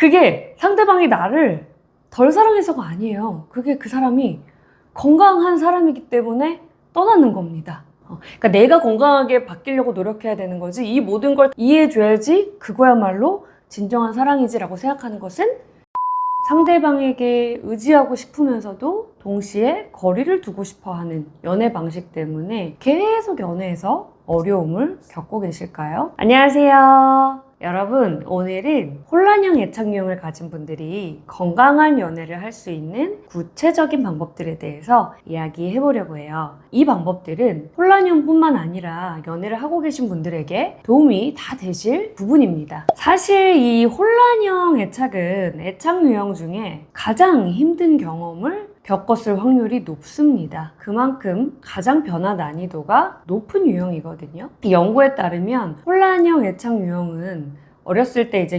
그게 상대방이 나를 덜 사랑해서가 아니에요. 그게 그 사람이 건강한 사람이기 때문에 떠나는 겁니다. 어, 그러니까 내가 건강하게 바뀌려고 노력해야 되는 거지 이 모든 걸 이해해줘야지 그거야말로 진정한 사랑이지라고 생각하는 것은 상대방에게 의지하고 싶으면서도 동시에 거리를 두고 싶어 하는 연애 방식 때문에 계속 연애에서 어려움을 겪고 계실까요? 안녕하세요. 여러분, 오늘은 혼란형 애착 유형을 가진 분들이 건강한 연애를 할 수 있는 구체적인 방법들에 대해서 이야기해 보려고 해요. 이 방법들은 혼란형뿐만 아니라 연애를 하고 계신 분들에게 도움이 다 되실 부분입니다. 사실 이 혼란형 애착은 애착 유형 중에 가장 힘든 경험을 겪었을 확률이 높습니다. 그만큼 가장 변화 난이도가 높은 유형이거든요. 이 연구에 따르면 혼란형 애착 유형은 어렸을 때 이제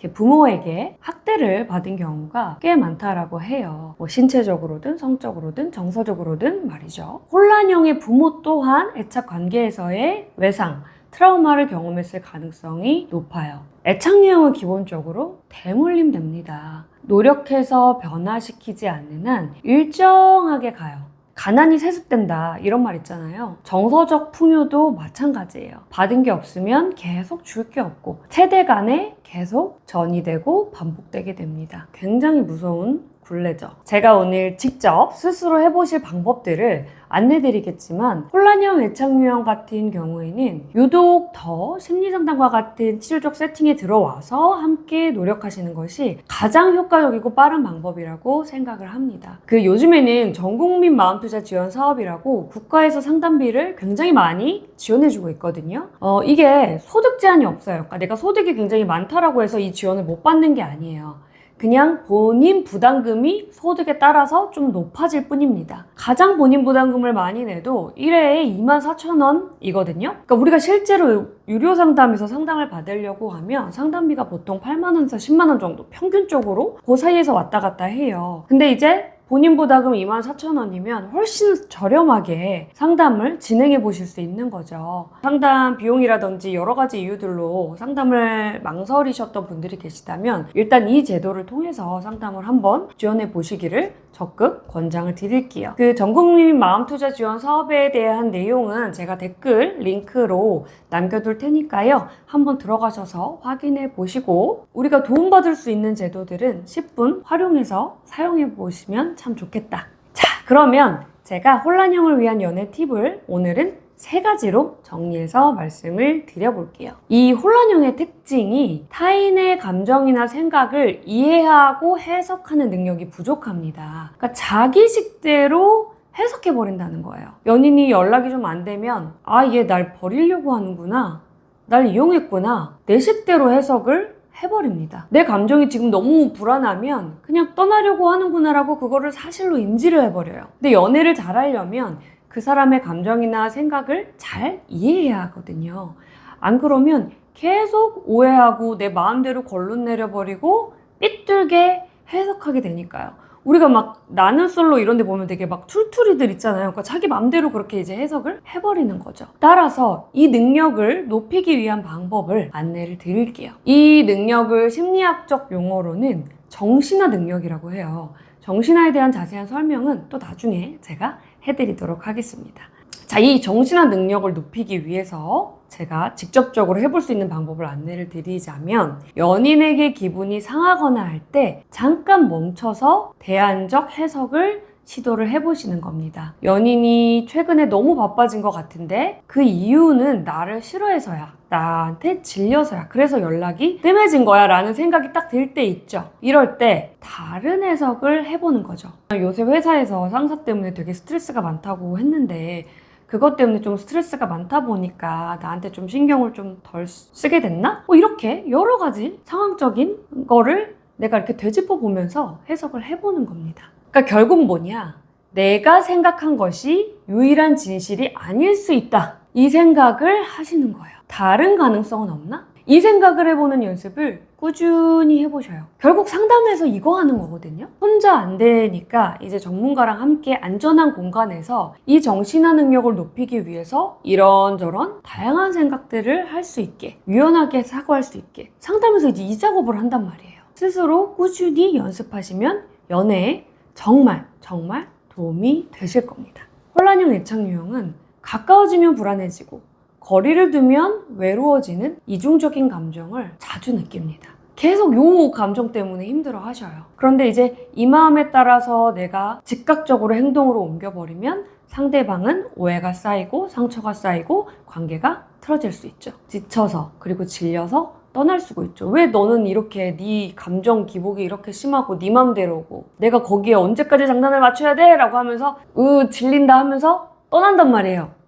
이렇게 부모에게 학대를 받은 경우가 꽤 많다라고 해요. 뭐 신체적으로든 성적으로든 정서적으로든 말이죠. 혼란형의 부모 또한 애착 관계에서의 외상, 트라우마를 경험했을 가능성이 높아요. 애착 유형은 기본적으로 대물림 됩니다. 노력해서 변화시키지 않는 한 일정하게 가요. 가난이 세습된다 이런 말 있잖아요. 정서적 풍요도 마찬가지예요. 받은 게 없으면 계속 줄 게 없고 세대 간에 계속 전이 되고 반복되게 됩니다. 굉장히 무서운 굴레죠. 제가 오늘 직접 스스로 해보실 방법들을 안내드리겠지만 혼란형 애착 유형 같은 경우에는 유독 더 심리상담과 같은 치료적 세팅에 들어와서 함께 노력하시는 것이 가장 효과적이고 빠른 방법이라고 생각을 합니다. 그 요즘에는 전국민 마음투자 지원 사업이라고 국가에서 상담비를 굉장히 많이 지원해주고 있거든요. 어, 이게 소득 제한이 없어요. 그러니까 내가 소득이 굉장히 많다라고 해서 이 지원을 못 받는 게 아니에요. 그냥 본인 부담금이 소득에 따라서 좀 높아질 뿐입니다. 가장 본인 부담금을 많이 내도 1회에 24,000원이거든요. 그러니까 우리가 실제로 유료 상담에서 상담을 받으려고 하면 상담비가 보통 8만 원에서 10만 원 정도 평균적으로 그 사이에서 왔다 갔다 해요. 근데 이제 본인 부담금 24,000원이면 훨씬 저렴하게 상담을 진행해 보실 수 있는 거죠. 상담 비용이라든지 여러 가지 이유들로 상담을 망설이셨던 분들이 계시다면 일단 이 제도를 통해서 상담을 한번 지원해 보시기를 적극 권장을 드릴게요. 그 전국민 마음투자 지원 사업에 대한 내용은 제가 댓글 링크로 남겨둘 테니까요. 한번 들어가셔서 확인해 보시고 우리가 도움받을 수 있는 제도들은 10분 활용해서 사용해 보시면 참 좋겠다. 자, 그러면 제가 혼란형을 위한 연애 팁을 오늘은 세 가지로 정리해서 말씀을 드려볼게요. 이 혼란형의 특징이 타인의 감정이나 생각을 이해하고 해석하는 능력이 부족합니다. 그러니까 자기식대로 해석해버린다는 거예요. 연인이 연락이 좀 안 되면, 아, 얘 날 버리려고 하는구나. 날 이용했구나. 내 식대로 해석을 해버립니다. 내 감정이 지금 너무 불안하면 그냥 떠나려고 하는구나라고 그거를 사실로 인지를 해버려요. 근데 연애를 잘하려면 그 사람의 감정이나 생각을 잘 이해해야 하거든요. 안 그러면 계속 오해하고 내 마음대로 결론 내려버리고 삐뚤게 해석하게 되니까요. 우리가 막 나는 솔로 이런 데 보면 되게 막 툴툴이들 있잖아요. 그러니까 자기 마음대로 그렇게 이제 해석을 해버리는 거죠. 따라서 이 능력을 높이기 위한 방법을 안내를 드릴게요. 이 능력을 심리학적 용어로는 정신화 능력이라고 해요. 정신화에 대한 자세한 설명은 또 나중에 제가 해드리도록 하겠습니다. 자, 이 정신화 능력을 높이기 위해서 제가 직접적으로 해볼 수 있는 방법을 안내를 드리자면 연인에게 기분이 상하거나 할 때 잠깐 멈춰서 대안적 해석을 시도를 해보시는 겁니다. 연인이 최근에 너무 바빠진 것 같은데 그 이유는 나를 싫어해서야. 나한테 질려서야. 그래서 연락이 뜸해진 거야. 라는 생각이 딱 들 때 있죠. 이럴 때 다른 해석을 해보는 거죠. 요새 회사에서 상사 때문에 되게 스트레스가 많다고 했는데 그것 때문에 좀 스트레스가 많다 보니까 나한테 좀 신경을 좀 덜 쓰게 됐나? 뭐 이렇게 여러 가지 상황적인 거를 내가 이렇게 되짚어 보면서 해석을 해보는 겁니다. 그러니까 결국 뭐냐? 내가 생각한 것이 유일한 진실이 아닐 수 있다. 이 생각을 하시는 거예요. 다른 가능성은 없나? 이 생각을 해보는 연습을 꾸준히 해보셔요. 결국 상담에서 이거 하는 거거든요. 혼자 안 되니까 이제 전문가랑 함께 안전한 공간에서 이 정신화 능력을 높이기 위해서 이런저런 다양한 생각들을 할 수 있게, 유연하게 사고할 수 있게 상담에서 이제 이 작업을 한단 말이에요. 스스로 꾸준히 연습하시면 연애에 정말 정말 도움이 되실 겁니다. 혼란형 애착 유형은 가까워지면 불안해지고 거리를 두면 외로워지는 이중적인 감정을 자주 느낍니다. 계속 요 감정 때문에 힘들어 하셔요. 그런데 이제 이 마음에 따라서 내가 즉각적으로 행동으로 옮겨버리면 상대방은 오해가 쌓이고 상처가 쌓이고 관계가 틀어질 수 있죠. 지쳐서 그리고 질려서 떠날 수가 있죠. 왜 너는 이렇게 네 감정 기복이 이렇게 심하고 네 맘대로고 내가 거기에 언제까지 장단을 맞춰야 돼? 라고 하면서 으 질린다 하면서 떠난단 말이에요.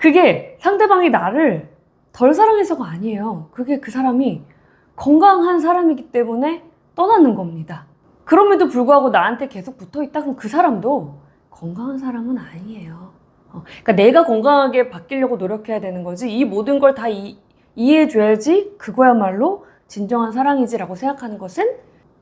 그게 상대방이 나를 덜 사랑해서가 아니에요. 그게 그 사람이 건강한 사람이기 때문에 떠나는 겁니다. 그럼에도 불구하고 나한테 계속 붙어 있다 그럼 그 사람도 건강한 사람은 아니에요. 어, 그러니까 내가 건강하게 바뀌려고 노력해야 되는 거지 이 모든 걸 다 이해해줘야지 그거야말로 진정한 사랑이지라고 생각하는 것은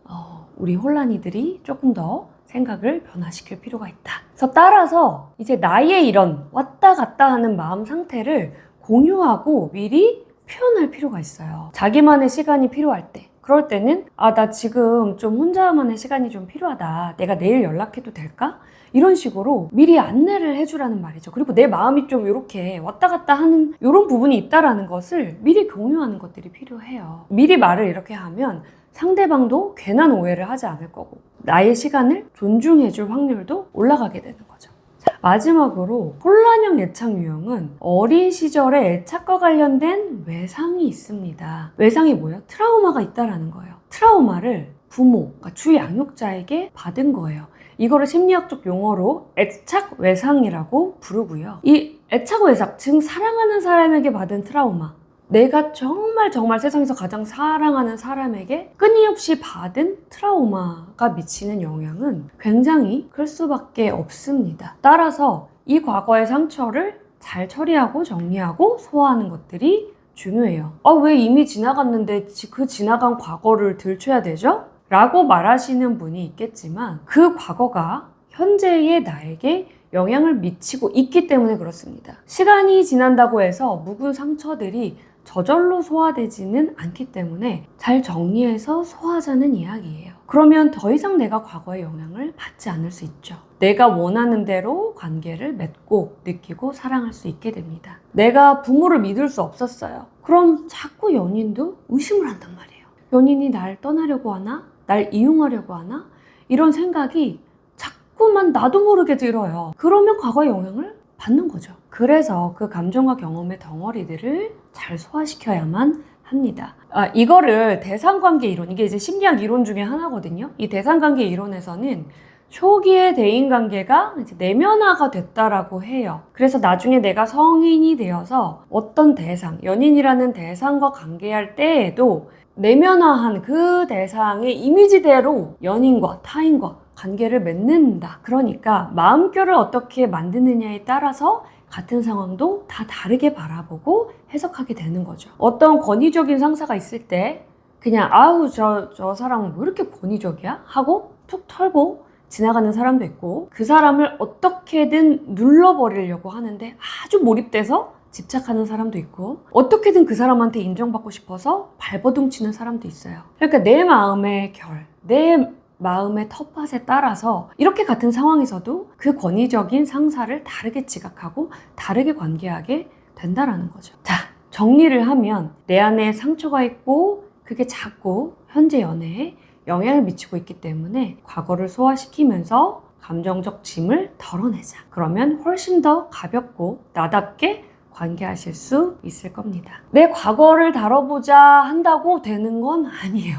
어, 우리 혼란이들이 조금 더 생각을 변화시킬 필요가 있다. 그래서 따라서 이제 나의 이런 왔다 갔다 하는 마음 상태를 공유하고 미리 표현할 필요가 있어요. 자기만의 시간이 필요할 때. 그럴 때는 아, 나 지금 좀 혼자만의 시간이 좀 필요하다. 내가 내일 연락해도 될까? 이런 식으로 미리 안내를 해주라는 말이죠. 그리고 내 마음이 좀 이렇게 왔다 갔다 하는 이런 부분이 있다라는 것을 미리 공유하는 것들이 필요해요. 미리 말을 이렇게 하면 상대방도 괜한 오해를 하지 않을 거고 나의 시간을 존중해줄 확률도 올라가게 되는 거죠. 자, 마지막으로 혼란형 애착 유형은 어린 시절의 애착과 관련된 외상이 있습니다. 외상이 뭐예요? 트라우마가 있다라는 거예요. 트라우마를 부모, 그러니까 주 양육자에게 받은 거예요. 이거를 심리학적 용어로 애착 외상이라고 부르고요. 이 애착 외상, 즉 사랑하는 사람에게 받은 트라우마. 내가 정말 정말 세상에서 가장 사랑하는 사람에게 끊임없이 받은 트라우마가 미치는 영향은 굉장히 클 수밖에 없습니다. 따라서 이 과거의 상처를 잘 처리하고 정리하고 소화하는 것들이 중요해요. 아, 왜 이미 지나갔는데 그 지나간 과거를 들춰야 되죠? 라고 말하시는 분이 있겠지만 그 과거가 현재의 나에게 영향을 미치고 있기 때문에 그렇습니다. 시간이 지난다고 해서 묵은 상처들이 저절로 소화되지는 않기 때문에 잘 정리해서 소화하자는 이야기예요. 그러면 더 이상 내가 과거의 영향을 받지 않을 수 있죠. 내가 원하는 대로 관계를 맺고 느끼고 사랑할 수 있게 됩니다. 내가 부모를 믿을 수 없었어요. 그럼 자꾸 연인도 의심을 한단 말이에요. 연인이 날 떠나려고 하나? 날 이용하려고 하나? 이런 생각이 자꾸만 나도 모르게 들어요. 그러면 과거의 영향을 받는 거죠. 그래서 그 감정과 경험의 덩어리들을 잘 소화시켜야만 합니다. 아, 이거를 대상관계 이론, 이게 이제 심리학 이론 중에 하나거든요. 이 대상관계 이론에서는 초기의 대인관계가 내면화가 됐다라고 해요. 그래서 나중에 내가 성인이 되어서 어떤 대상, 연인이라는 대상과 관계할 때에도 내면화한 그 대상의 이미지대로 연인과 타인과 관계를 맺는다. 그러니까 마음결을 어떻게 만드느냐에 따라서 같은 상황도 다 다르게 바라보고 해석하게 되는 거죠. 어떤 권위적인 상사가 있을 때 그냥 아우 저, 저 사람은 왜 이렇게 권위적이야? 하고 툭 털고 지나가는 사람도 있고 그 사람을 어떻게든 눌러버리려고 하는데 아주 몰입돼서 집착하는 사람도 있고 어떻게든 그 사람한테 인정받고 싶어서 발버둥 치는 사람도 있어요. 그러니까 내 마음의 결, 내 마음의 텃밭에 따라서 이렇게 같은 상황에서도 그 권위적인 상사를 다르게 지각하고 다르게 관계하게 된다라는 거죠. 자, 정리를 하면 내 안에 상처가 있고 그게 자꾸 현재 연애에 영향을 미치고 있기 때문에 과거를 소화시키면서 감정적 짐을 덜어내자. 그러면 훨씬 더 가볍고 나답게 관계하실 수 있을 겁니다. 내 과거를 다뤄보자 한다고 되는 건 아니에요.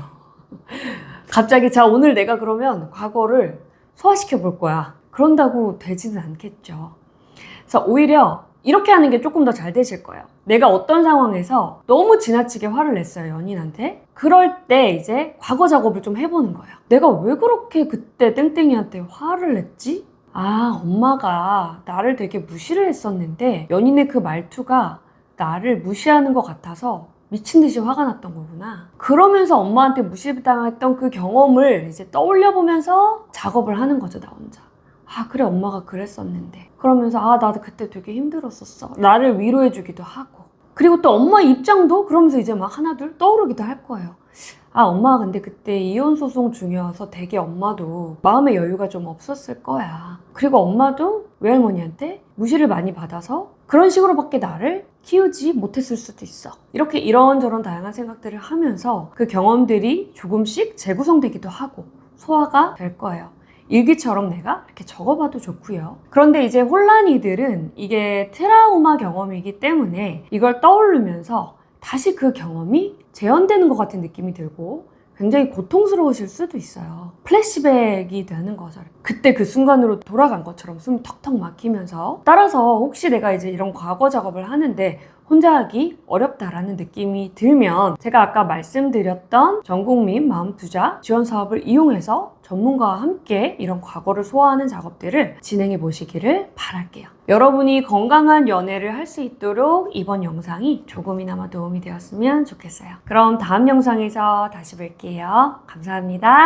갑자기 자 오늘 내가 그러면 과거를 소화시켜 볼 거야. 그런다고 되지는 않겠죠. 그래서 오히려 이렇게 하는 게 조금 더 잘 되실 거예요. 내가 어떤 상황에서 너무 지나치게 화를 냈어요, 연인한테. 그럴 때 이제 과거 작업을 좀 해보는 거예요. 내가 왜 그렇게 그때 땡땡이한테 화를 냈지? 아, 엄마가 나를 되게 무시를 했었는데 연인의 그 말투가 나를 무시하는 것 같아서 미친 듯이 화가 났던 거구나. 그러면서 엄마한테 무시당했던 그 경험을 이제 떠올려 보면서 작업을 하는 거죠, 나 혼자. 아, 그래, 엄마가 그랬었는데. 그러면서, 아, 나도 그때 되게 힘들었었어. 나를 위로해주기도 하고. 그리고 또 엄마 입장도 그러면서 이제 막 하나둘 떠오르기도 할 거예요. 아, 엄마가 근데 그때 이혼 소송 중이어서 되게 엄마도 마음의 여유가 좀 없었을 거야. 그리고 엄마도 외할머니한테 무시를 많이 받아서 그런 식으로밖에 나를 키우지 못했을 수도 있어. 이렇게 이런저런 다양한 생각들을 하면서 그 경험들이 조금씩 재구성되기도 하고 소화가 될 거예요. 일기처럼 내가 이렇게 적어봐도 좋고요. 그런데 이제 혼란이들은 이게 트라우마 경험이기 때문에 이걸 떠오르면서 다시 그 경험이 재현되는 것 같은 느낌이 들고 굉장히 고통스러우실 수도 있어요. 플래시백이 되는 거죠. 그때 그 순간으로 돌아간 것처럼 숨이 턱턱 막히면서 따라서 혹시 내가 이제 이런 과거 작업을 하는데 혼자 하기 어렵다라는 느낌이 들면 제가 아까 말씀드렸던 전국민 마음 투자 지원 사업을 이용해서 전문가와 함께 이런 과거를 소화하는 작업들을 진행해 보시기를 바랄게요. 여러분이 건강한 연애를 할 수 있도록 이번 영상이 조금이나마 도움이 되었으면 좋겠어요. 그럼 다음 영상에서 다시 뵐게요. 감사합니다.